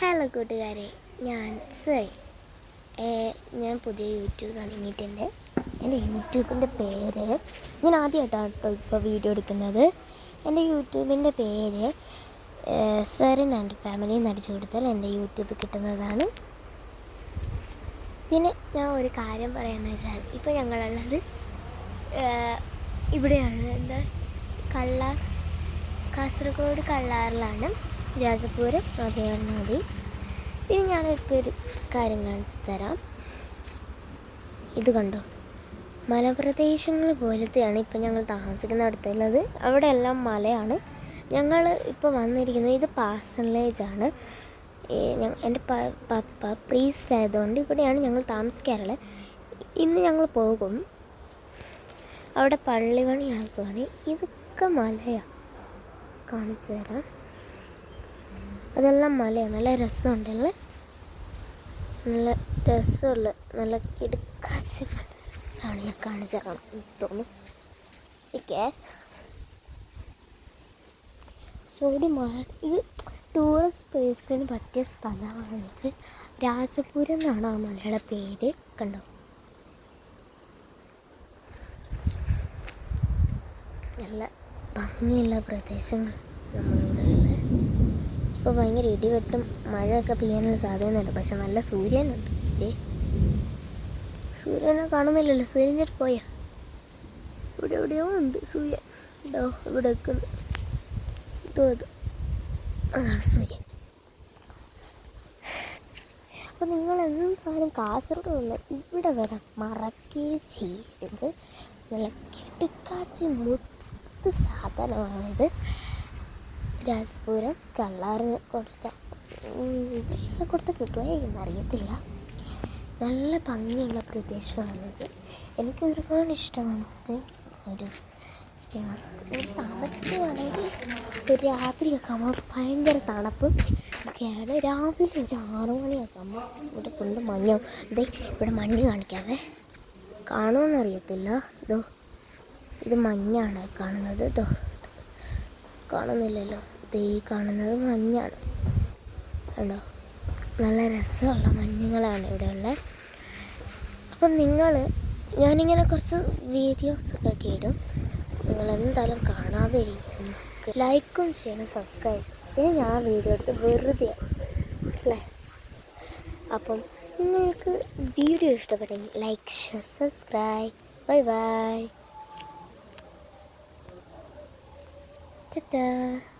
Hello കൂട്ടുകാരെ. ഞാൻ സൈ. ഞാൻ പുതിയ യൂട്യൂബ് തുടങ്ങിയിട്ടുണ്ട്. എന്റെ യൂട്യൂബിന്റെ പേര് ഞാൻ ആദ്യമായിട്ടാണ് കേട്ടോ ഇപ്പോൾ വീഡിയോ എടുക്കുന്നത്. എന്റെ യൂട്യൂബിന്റെ പേര് സെറിൻ ആൻഡ് ഫാമിലി നടിച്ചു കൊടുത്താൽ എന്റെ യൂട്യൂബ് കിട്ടുന്നതാണ്. പിന്നെ ഞാൻ ഒരു കാര്യം പറയാമെന്ന് വെച്ചാൽ ഇപ്പോൾ ഞങ്ങളുള്ളത് ഇവിടെയാണ്. എന്താ? കള്ളാർ കാസർഗോഡ് കള്ളാറിലാണ്. രാജപുരം നദിയാർ മതി പിന്നെ ഞാനിപ്പോൾ ഒരു കാര്യം കാണിച്ചു തരാം. ഇത് കണ്ടോ? മലപ്രദേശങ്ങൾ പോലത്തെയാണ് ഇപ്പം ഞങ്ങൾ താമസിക്കുന്ന അടുത്തുള്ളത് അവിടെ എല്ലാം മലയാണ്. ഞങ്ങൾ ഇപ്പോൾ വന്നിരിക്കുന്നത് ഇത് പാസൻലേജാണ് എന്റെ പപ്പ പ്രീസ്റ്റ് ആയതുകൊണ്ട് ഇവിടെയാണ് ഞങ്ങൾ താമസിക്കാറുള്ളത് ഇന്ന് ഞങ്ങൾ പോകും. അവിടെ പള്ളിപണി ആക്കുവാണ് ഇതൊക്കെ മലയാണ് കാണിച്ചു തരാം. അതെല്ലാം മലയാണ്. നല്ല രസമുണ്ടല്ലേ നല്ല രസമുള്ള നല്ല കിടക്കാച്ച ആണ് ഞാൻ കാണിച്ച തോന്നുന്നു. ഓക്കെ ചോടി മഴ ഇത് ടൂറിസ്റ്റ് പ്ലേസിന് പറ്റിയ സ്ഥലമാണിത് രാജപുരം എന്നാണ് ആ മലയാള പേര്. കണ്ടോ? നല്ല ഭംഗിയുള്ള പ്രദേശങ്ങൾ നമ്മളിവിടെ ഉള്ളത് ഇപ്പോൾ ഭയങ്കര ഇടിവെട്ടും മഴയൊക്കെ പെയ്യാനുള്ള സാധ്യതയുണ്ട്. പക്ഷെ നല്ല സൂര്യനുണ്ട്. ഏ സൂര്യനെ കാണുന്നില്ലല്ലോ. സൂര്യൻ ചേട്ട് പോയാ. ഇവിടെ എവിടെയോ ഉണ്ട് സൂര്യൻ. ഇതോ ഇവിടെ നിൽക്കുന്നു ഇതോ ഇത്. അതാണ് സൂര്യൻ. അപ്പോൾ നിങ്ങൾ എന്തായാലും കാസർഗോഡ് വന്ന് ഇവിടെ വരെ മറക്കേ ചെയ്യരുത്. നല്ല കിടുക്കാച്ചി മുത്ത് സാധനമാണിത്. രാജപുരം കള്ളാറ് കൊടുത്ത. കൊടുത്ത് കിട്ടുമോ എന്നറിയത്തില്ല നല്ല ഭംഗിയുള്ള പ്രദേശമാണിത്. എനിക്ക് ഒരുപാട് ഇഷ്ടമാണ്. ഒരു താമസിക്കുകയാണെങ്കിൽ ഒരു രാത്രിയൊക്കെ ആകുമ്പോൾ ഭയങ്കര തണുപ്പ് ഒക്കെയാണ്. രാവിലെ ഒരു ആറു മണിയൊക്കെ ആകുമ്പോൾ ഇവിടെ കൊണ്ട് മഞ്ഞോ. ഇതേ ഇവിടെ മഞ്ഞ് കാണിക്കാതെ കാണുമെന്നറിയത്തില്ല ഇതോ ഇത് മഞ്ഞാണ് കാണുന്നത്. ഇതോ കാണുന്നില്ലല്ലോ. ദേ കാണുന്നത് മഞ്ഞാണ്. കണ്ടോ? നല്ല രസമുള്ള മഞ്ഞുകളാണ് ഇവിടെ ഉള്ളത് അപ്പം നിങ്ങൾ ഞാനിങ്ങനെ കുറച്ച് വീഡിയോസൊക്കെ ഒക്കെ ഇടും. നിങ്ങൾ എന്തായാലും കാണാതെ ലൈക്കും ചെയ്യണം സബ്സ്ക്രൈബ് ചെയ്യണം. ഞാൻ വീഡിയോ എടുത്ത് വെറുതെ മനസ്സിലായി അപ്പം നിങ്ങൾക്ക് വീഡിയോ ഇഷ്ടപ്പെട്ടെങ്കിൽ like share subscribe bye bye Ta-da!